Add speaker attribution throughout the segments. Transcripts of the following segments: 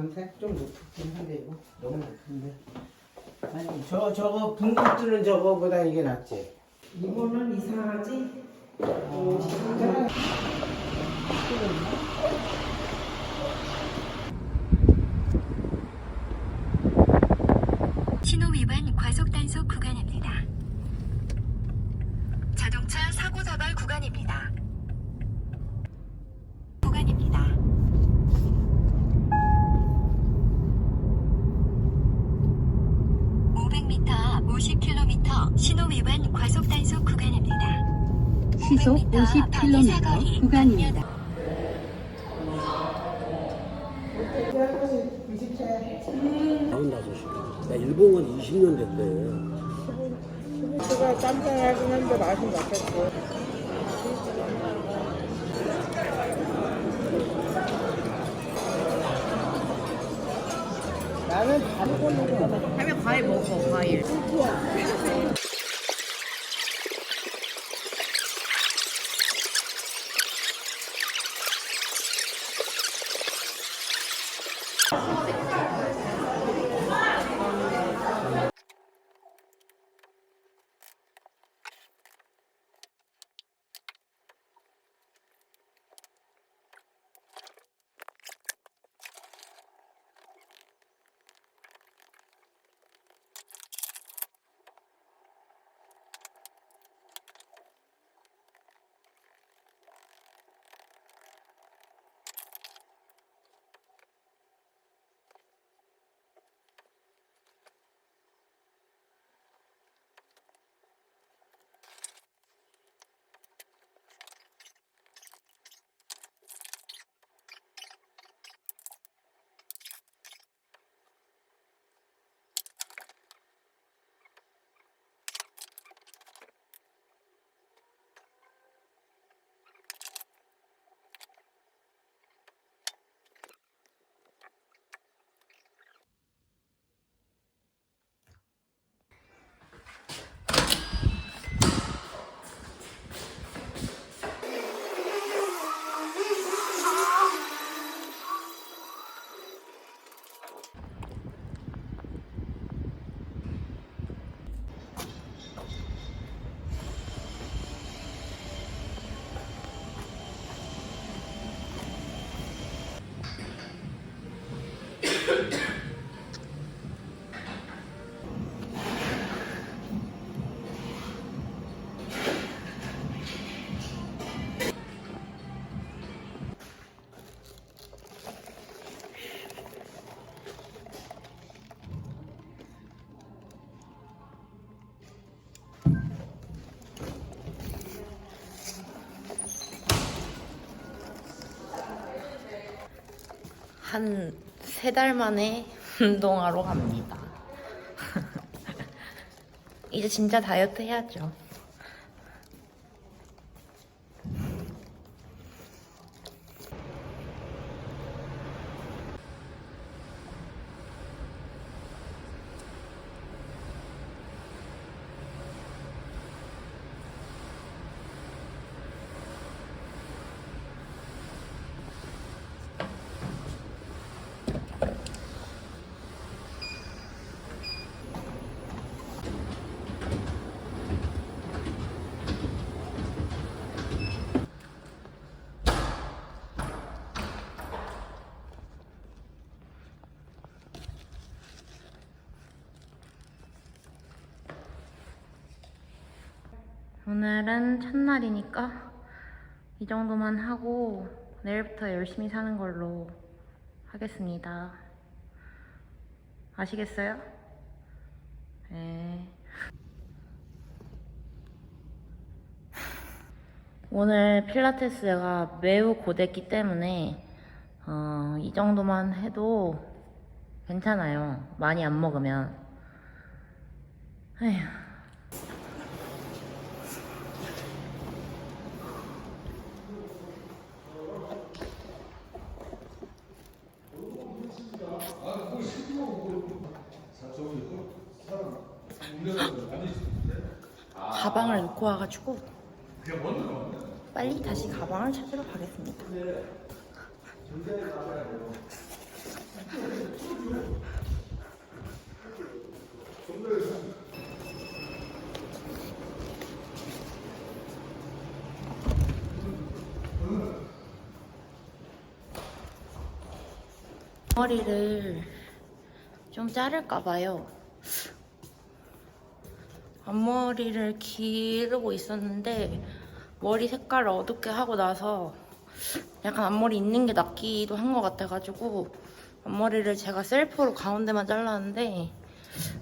Speaker 1: 밤새 좀 높긴 한데 이거 너무 높은데. 아니 저 저거 붕붕 뜨는 저거보다 이게 낫지.
Speaker 2: 이거는 이상하지?
Speaker 3: 신호 위반 과속 단속 구간입니다. 자동차 사고 다발 구간입니다. 구간입니다. (500m) (50km) 신호 위반 과속 단속 구간입니다.
Speaker 4: 시속
Speaker 3: 500m 방위
Speaker 4: 50km
Speaker 3: 사거리
Speaker 4: 구간입니다.
Speaker 5: 나 일본은 20년 됐대.
Speaker 2: 제가 깜짝하긴 한데 맛이 맞겠고. 나는 다른 걸로 하면 과일 먹어, 과일.
Speaker 6: 한 세 달 만에 운동하러 갑니다. 이제 진짜 다이어트 해야죠. 오늘은 첫날이니까 이 정도만 하고 내일부터 열심히 사는 걸로 하겠습니다. 아시겠어요? 네. 오늘 필라테스가 매우 고됐기 때문에 어, 이 정도만 해도 괜찮아요. 많이 안 먹으면. 에휴. 가방을 놓고 와가지고 빨리 다시 가방을 찾으러 가겠습니다. 머리를 좀 자를까 봐요. 앞머리를 기르고 있었는데 머리 색깔을 어둡게 하고 나서 약간 앞머리 있는 게 낫기도 한 것 같아가지고 앞머리를 제가 셀프로 가운데만 잘랐는데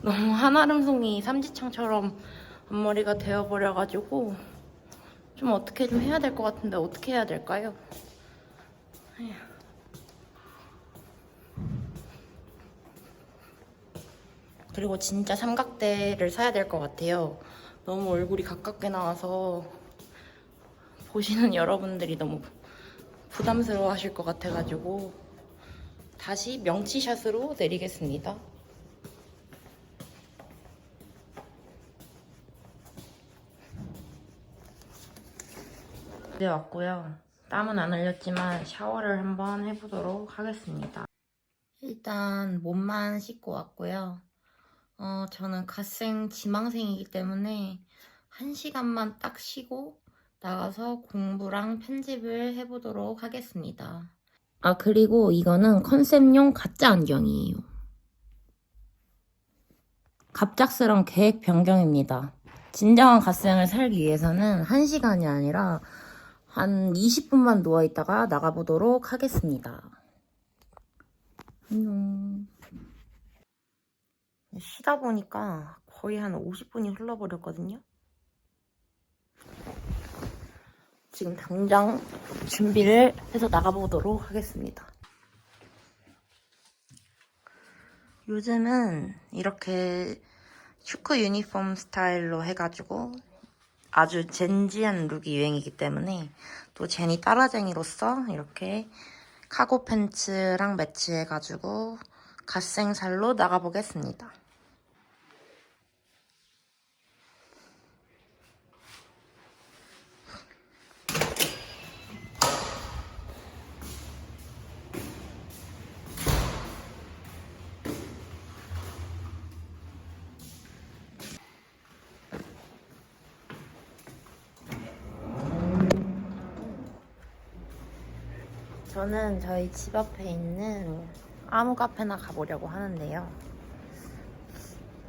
Speaker 6: 너무 한아름송이 삼지창처럼 앞머리가 되어버려가지고 좀 어떻게 좀 해야 될 것 같은데 어떻게 해야 될까요? 에휴. 그리고 진짜 삼각대를 사야 될 것 같아요. 너무 얼굴이 가깝게 나와서 보시는 여러분들이 너무 부담스러워 하실 것 같아가지고 다시 명치샷으로 내리겠습니다. 네, 왔고요. 땀은 안 흘렸지만 샤워를 한번 해보도록 하겠습니다. 일단 몸만 씻고 왔고요. 어, 저는 갓생 지망생이기 때문에 한 시간만 딱 쉬고 나가서 공부랑 편집을 해보도록 하겠습니다. 아, 그리고 이거는 컨셉용 가짜 안경이에요. 갑작스런 계획 변경입니다. 진정한 갓생을 살기 위해서는 1시간이 아니라 한 20분만 누워있다가 나가보도록 하겠습니다. 안녕. 쉬다 보니까 거의 한 50분이 흘러버렸거든요. 지금 당장 준비를 해서 나가보도록 하겠습니다. 요즘은 이렇게 축구 유니폼 스타일로 해가지고 아주 젠지한 룩이 유행이기 때문에 또 제니 따라쟁이로서 이렇게 카고 팬츠랑 매치해가지고 갓생살로 나가보겠습니다. 저는 저희 집 앞에 있는 아무 카페나 가보려고 하는데요.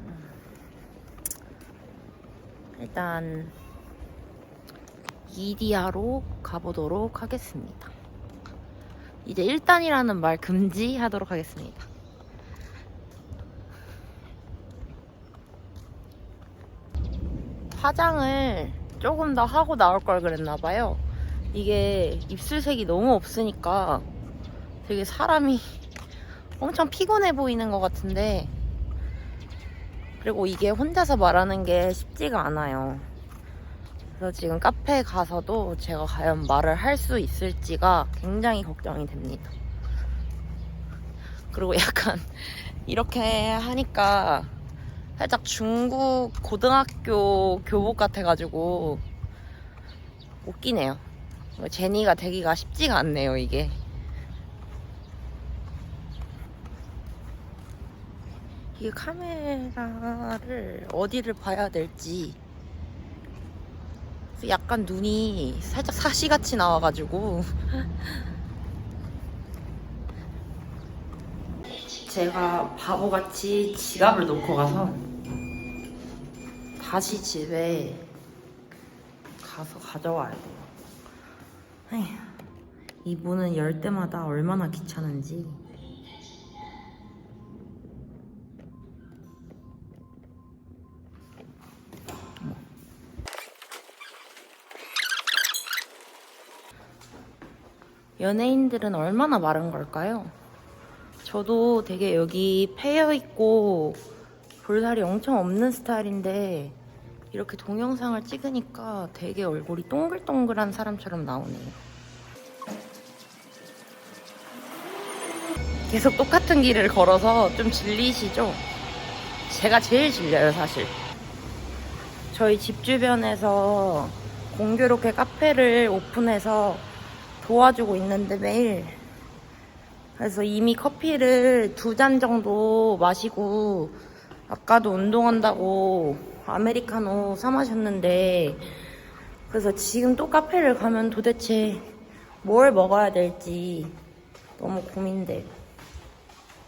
Speaker 6: 음, 일단 이디아로 가보도록 하겠습니다. 이제 일단이라는 말 금지하도록 하겠습니다. 화장을 조금 더 하고 나올 걸 그랬나 봐요. 이게 입술색이 너무 없으니까 되게 사람이 엄청 피곤해 보이는 것 같은데 그리고 이게 혼자서 말하는 게 쉽지가 않아요. 그래서 지금 카페에 가서도 제가 과연 말을 할 수 있을지가 굉장히 걱정이 됩니다. 그리고 약간 이렇게 하니까 살짝 중국 고등학교 교복 같아가지고 웃기네요. 제니가 되기가 쉽지가 않네요, 이게. 이게 카메라를 어디를 봐야 될지. 약간 눈이 살짝 사시같이 나와가지고. 제가 바보같이 지갑을 놓고 가서 다시 집에 가서 가져와야 돼요. 이 문은 열 때마다 얼마나 귀찮은지. 연예인들은 얼마나 마른 걸까요? 저도 되게 여기 패여 있고 볼살이 엄청 없는 스타일인데 이렇게 동영상을 찍으니까 되게 얼굴이 동글동글한 사람처럼 나오네요. 계속 똑같은 길을 걸어서 좀 질리시죠? 제가 제일 질려요, 사실. 저희 집 주변에서 공교롭게 카페를 오픈해서 도와주고 있는데 매일 그래서 이미 커피를 두 잔 정도 마시고 아까도 운동한다고 아메리카노 사 마셨는데 그래서 지금 또 카페를 가면 도대체 뭘 먹어야 될지 너무 고민돼요.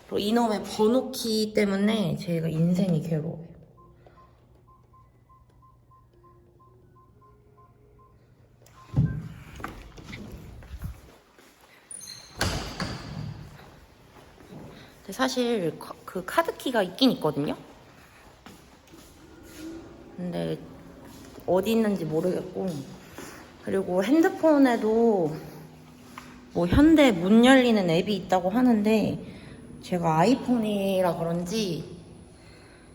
Speaker 6: 그리고 이놈의 번호키 때문에 제가 인생이 괴로워요. 사실 카- 그 카드키가 있긴 있거든요. 근데 어디 있는지 모르겠고. 그리고 핸드폰에도 뭐 현대 문 열리는 앱이 있다고 하는데 제가 아이폰이라 그런지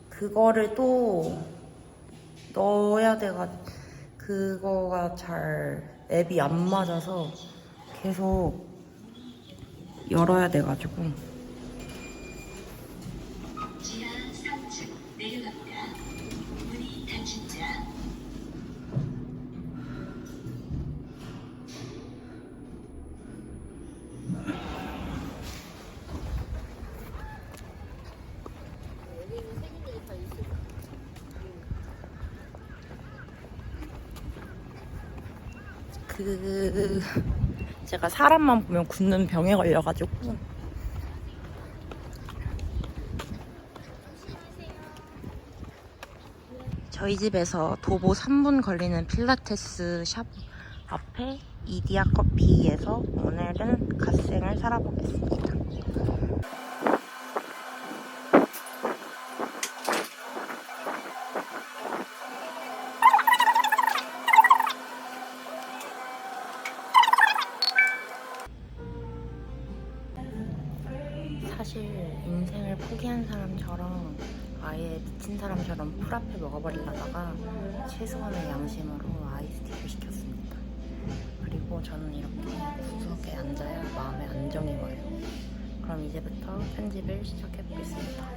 Speaker 6: 그거를 또 넣어야 돼가 그거가 잘 앱이 안 맞아서 계속 열어야 돼가지고
Speaker 3: 지하 3층 내려갑니다. 문이 닫힙니다.
Speaker 6: 그 제가 사람만 보면 굳는 병에 걸려가지고 저희 집에서 도보 3분 걸리는 필라테스 샵 앞에 이디야 커피에서 오늘은 갓생을 살아보겠습니다. 처럼 풀앞에 먹어버리려다가 최소한의 양심으로 아이스티를 시켰습니다. 그리고 저는 이렇게 구석에 앉아야 마음의 안정이 와요. 그럼 이제부터 편집을 시작해보겠습니다.